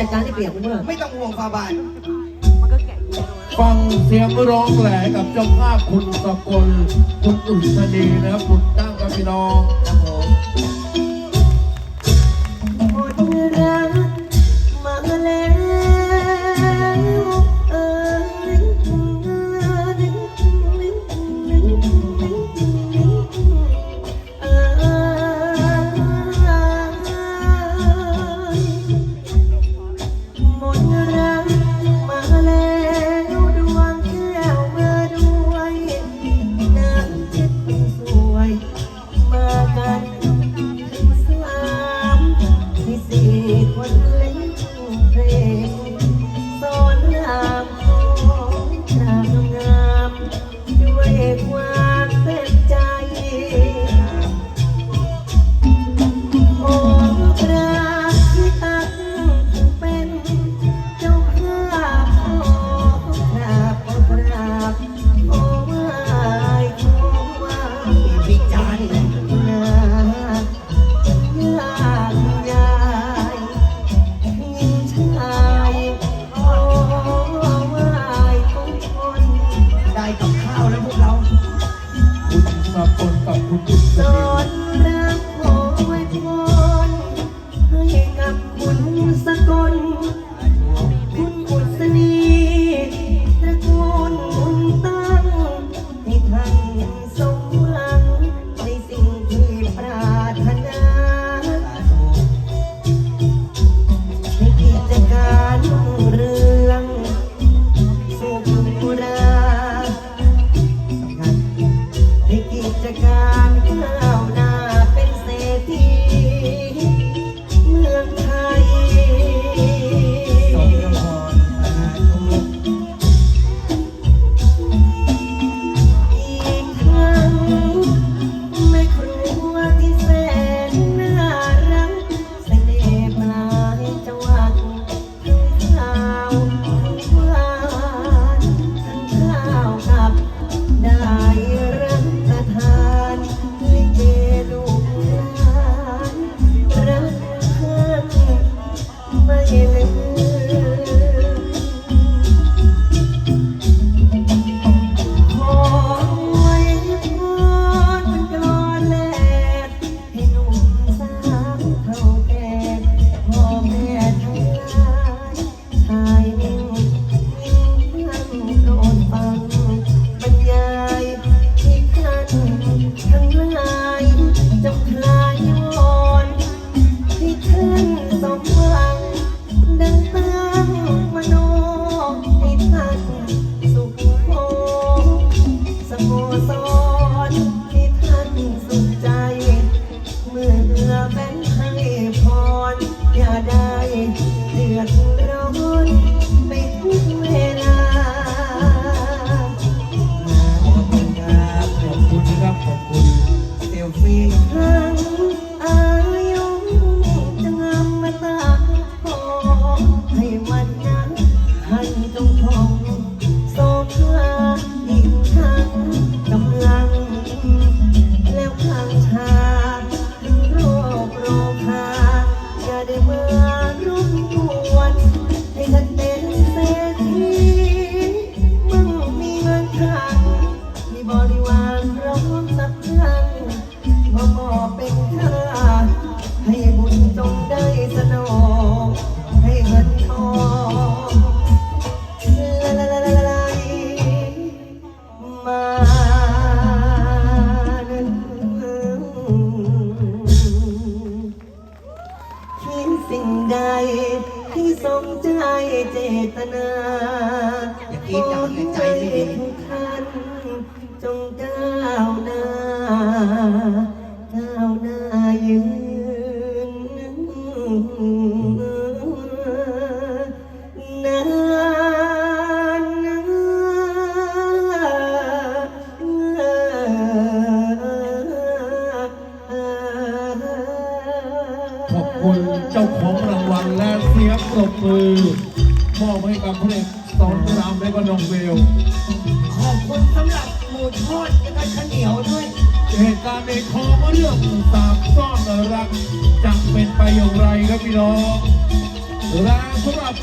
จัดการที่เปียกคุณเมื่อไม่ต้องห่วงฟาบาทฟังเสียงร้องแหลกับเจ้าภาพคุณสกลคุณอุศนีนะครับคุณตั้งกับพี่น้อง รักขอไว้พรให้กับคุณสกล คุณอุศนีตระกูลบุญตั้งให้ท่านสมหวังในสิ่งที่ปรารถนาให้กิจการรุ่งเรืองสุขราสำคัญให้กิจการ มใจเจตนาอย่ากรีดดังเลยใจไม่ดีทุกท่านจงก้าวหน้าก้าวหน้ายืน อบคุณเจ้าของรางวัลและเสียงปรบมือมอบให้กับพระเอกสอนรามและก็น้องเบลขอบคุณสำหรับหมูทอดและก็ข้าวเหนียวด้วย เหตุการณ์ในคอมาเรื่องสามซ่อนรักจะเป็นไปอย่างไรครับพี่น้องและสำหรับ